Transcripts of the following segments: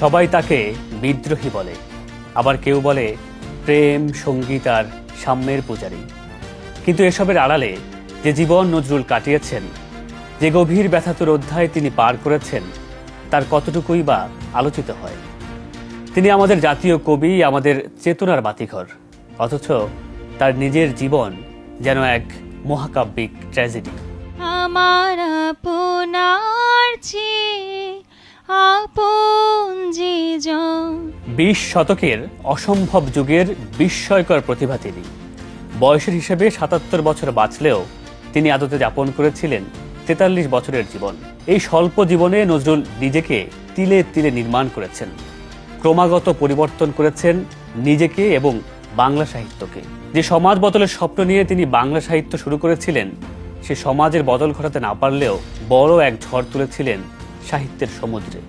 সবাই তাকে বিদ্রোহী বলে। আবার কেউ বলে প্রেম, সংগীত আর সাম্যের পূজারী। কিন্তু এসবের আড়ালে যে জীবন নজরুল কাটিয়েছেন, যে গভীর ব্যথাতুর অধ্যায় তিনি পার করেছেন, তার কতটুকুই বা আলোচিত হয়। তিনি আমাদের জাতীয় কবি, আমাদের চেতনার বাতিঘর, অথচ তার নিজের জীবন যেন এক মহাকাব্যিক ট্র্যাজেডি। আমার আপনার বিশ শতকের অসম্ভব যুগের বিস্ময়কর প্রতিভা তিনি। বয়সের হিসেবে সাতাত্তর বছর বাঁচলেও তিনি আদতে যাপন করেছিলেন তেতাল্লিশ বছরের জীবন। এই স্বল্প জীবনে নজরুল নিজেকে তিলে তিলে নির্মাণ করেছেন। ক্রমাগত পরিবর্তন করেছেন নিজেকে এবং বাংলা সাহিত্যকে। যে সমাজ বদলের স্বপ্ন নিয়ে তিনি বাংলা সাহিত্য শুরু করেছিলেন, সে সমাজের বদল ঘটাতে না পারলেও বড় এক ঝড় তুলেছিলেন সাহিত্যের সমুদ্রে।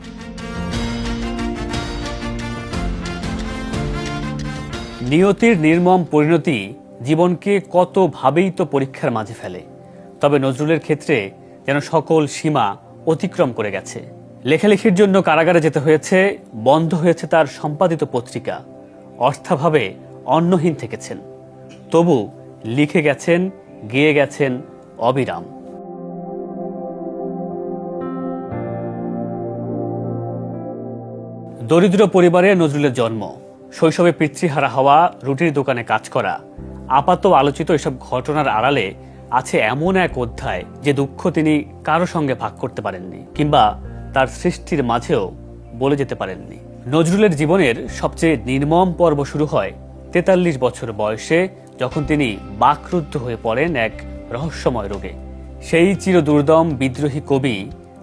নিয়তির নির্মম পরিণতি জীবনকে কতভাবেই তো পরীক্ষার মাঝে ফেলে। তবে নজরুলের ক্ষেত্রে যেন সকল সীমা অতিক্রম করে গেছে। লেখালেখির জন্য কারাগারে যেতে হয়েছে, বন্ধ হয়েছে তার সম্পাদিত পত্রিকা। অর্থাভাবে অন্নহীন থেকেছেন। তবু লিখে গেছেন, গেয়ে গেছেন অবিরাম। দরিদ্র পরিবারে নজরুলের জন্ম। শৈশবে পিতৃহারা হওয়া, রুটির দোকানে কাজ করা, আপাত আলোচিত এসব ঘটনার আড়ালে আছে এমন এক অধ্যায় যে দুঃখ তিনি কারও সঙ্গে ভাগ করতে পারেননি কিংবা তার সৃষ্টির মাঝেও বলে যেতে পারেননি। নজরুলের জীবনের সবচেয়ে নির্মম পর্ব শুরু হয় তেতাল্লিশ বছর বয়সে, যখন তিনি বাকরুদ্ধ হয়ে পড়েন এক রহস্যময় রোগে। সেই চিরদুর্দম বিদ্রোহী কবি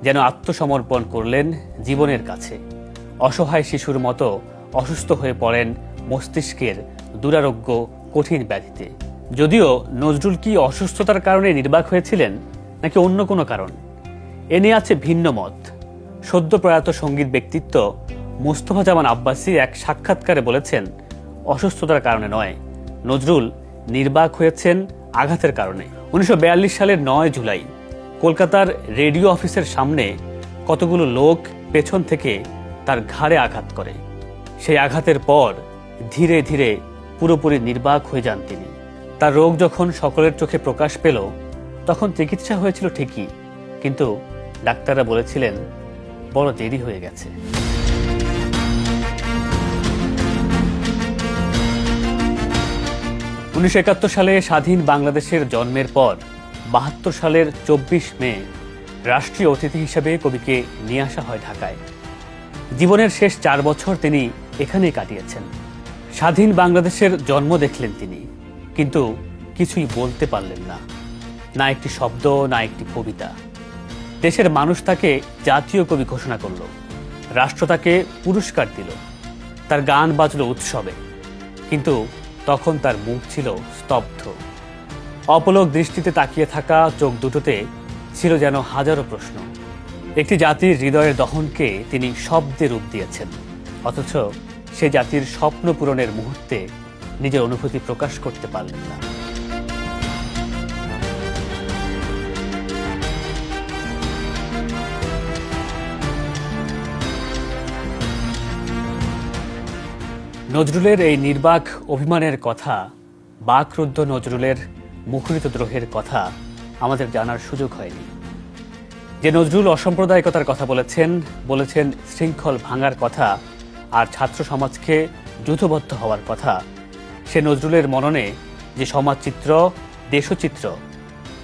যেন আত্মসমর্পণ করলেন জীবনের কাছে। অসহায় শিশুর মতো অসুস্থ হয়ে পড়েন মস্তিষ্কের দুরারোগ্য কঠিন ব্যাধিতে। যদিও নজরুল কি অসুস্থতার কারণে নির্বাক হয়েছিলেন, নাকি অন্য কোনো কারণ? এ নিয়ে আছে ভিন্ন মত। সদ্য প্রয়াত সংগীত ব্যক্তিত্ব মুস্তফা জামান আব্বাসী এক সাক্ষাৎকারে বলেছেন, অসুস্থতার কারণে নয়, নজরুল নির্বাক হয়েছেন আঘাতের কারণে। উনিশশো সালের নয় জুলাই কলকাতার রেডিও অফিসের সামনে কতগুলো লোক পেছন থেকে তার ঘাড়ে আঘাত করে। সেই আঘাতের পর ধীরে ধীরে পুরোপুরি নির্বাক হয়ে যান তিনি। তার রোগ যখন সকলের চোখে প্রকাশ পেল, তখন চিকিৎসা হয়েছিল ঠিকই, কিন্তু ডাক্তাররা বলেছিলেন, বড় দেরি হয়ে গেছে। উনিশশো একাত্তর সালে স্বাধীন বাংলাদেশের জন্মের পর বাহাত্তর সালের চব্বিশ মে রাষ্ট্রীয় অতিথি হিসেবে কবিকে নিয়ে আসা হয় ঢাকায়। জীবনের শেষ চার বছর তিনি এখানেই কাটিয়েছেন। স্বাধীন বাংলাদেশের জন্ম দেখলেন তিনি, কিন্তু কিছুই বলতে পারলেন না। না একটি শব্দ, না একটি কবিতা। দেশের মানুষ তাকে জাতীয় কবি ঘোষণা করল, রাষ্ট্র তাকে পুরস্কার দিল, তার গান বাজলো উৎসবে, কিন্তু তখন তার মুখ ছিল স্তব্ধ। অপলক দৃষ্টিতে তাকিয়ে থাকা চোখ দুটোতে ছিল যেন হাজারো প্রশ্ন। একটি জাতির হৃদয়ের দহনকে তিনি শব্দে রূপ দিয়েছেন। অথচ সে জাতির স্বপ্ন পূরণের মুহূর্তে নিজের অনুভূতি প্রকাশ করতে পারলেন না। নজরুলের এই নির্বাক অভিমানের কথা, বাকরুদ্ধ নজরুলের মুখরিত দ্রোহের কথা আমাদের জানার সুযোগ হয়নি। যে নজরুল অসাম্প্রদায়িকতার কথা বলেছেন বলেছেন শৃঙ্খল ভাঙার কথা আর ছাত্র সমাজকে যুথবদ্ধ হওয়ার কথা। সে নজরুলের মননে যে সমাজচিত্র, দেশচিত্র,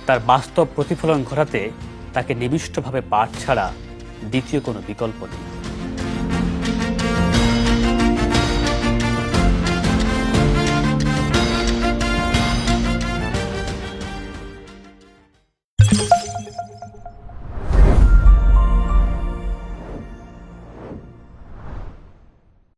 তার বাস্তব প্রতিফলন ঘটাতে তাকে নিবিষ্টভাবে পাঠ ছাড়া দ্বিতীয় কোনো বিকল্প নেই।